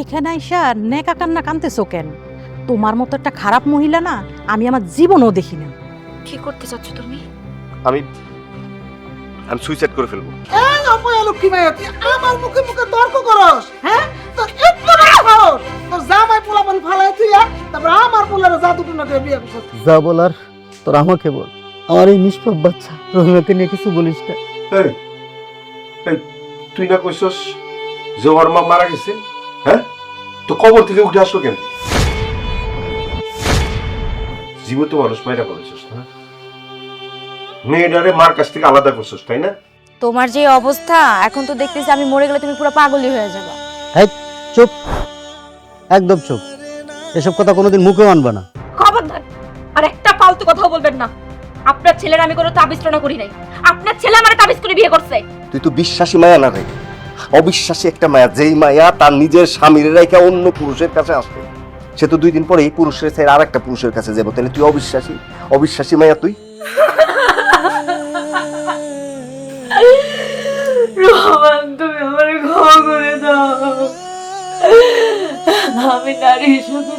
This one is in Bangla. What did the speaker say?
এখানে আইসা নেকা কান্না কানতেছো কেন? তোমার মতো একটা খারাপ মহিলা না আমি আমার জীবনও দেখি না কি করতে চাচ্ছ তুমি? আমি আমি সুইসাইড করে ফেলব। এই অপয়া লক্ষ্মী মায়া তুই আমার মুখে মুখে তর্ক করস হ্যাঁ? তো একটু না হর তোর জামাই পোলাপান ফালাই তুই তারপর আমার পোলারে জাদু টুনা করে বিয়ে করছিস। যা বলার তোর আমাকে বল। আমার এই নিষ্পাপ বাচ্চা রহিমাকে নিয়ে কিছু বলিস না। এই তুই না কইছস যে ওর মা মারা গেছে হ্যাঁ? তো কবর থেকে উঠে আসলো কেন? জীবিত মানুষ মাইরা করেছিস না মেয়েটারে মার কাছ থেকে আলাদা করছিস তাই না? তোমার যে অবস্থা এখন তো দেখতেছি আমি মরে গেলে তুমি পুরো পাগলই হয়ে যাবে। চুপ। একদম চুপ। এসব কথা কোনোদিন মুখে আনবা না। খবরদার আর একটা ফালতু কথা বলবেন না। আপনার ছেলের আমি কোনো তাবিজ টনা করি নাই। আপনার ছেলে আমার তাবিজ করে বিয়ে করছে। তুই তো বিশ্বাসী মায়া না রে। অবিশ্বাসী একটা মায়া, যেই মায়া তার নিজের স্বামীর রেখে অন্য পুরুষের কাছে আসে। সে তো দুই দিন পরে এই পুরুষের ছেড়ে আর একটা পুরুষের কাছে যাব। তাহলে তুই অবিশ্বাসী? অবিশ্বাসী মায়া তুই? তুমি আমার করে দাও। আমি নারী হিসেবে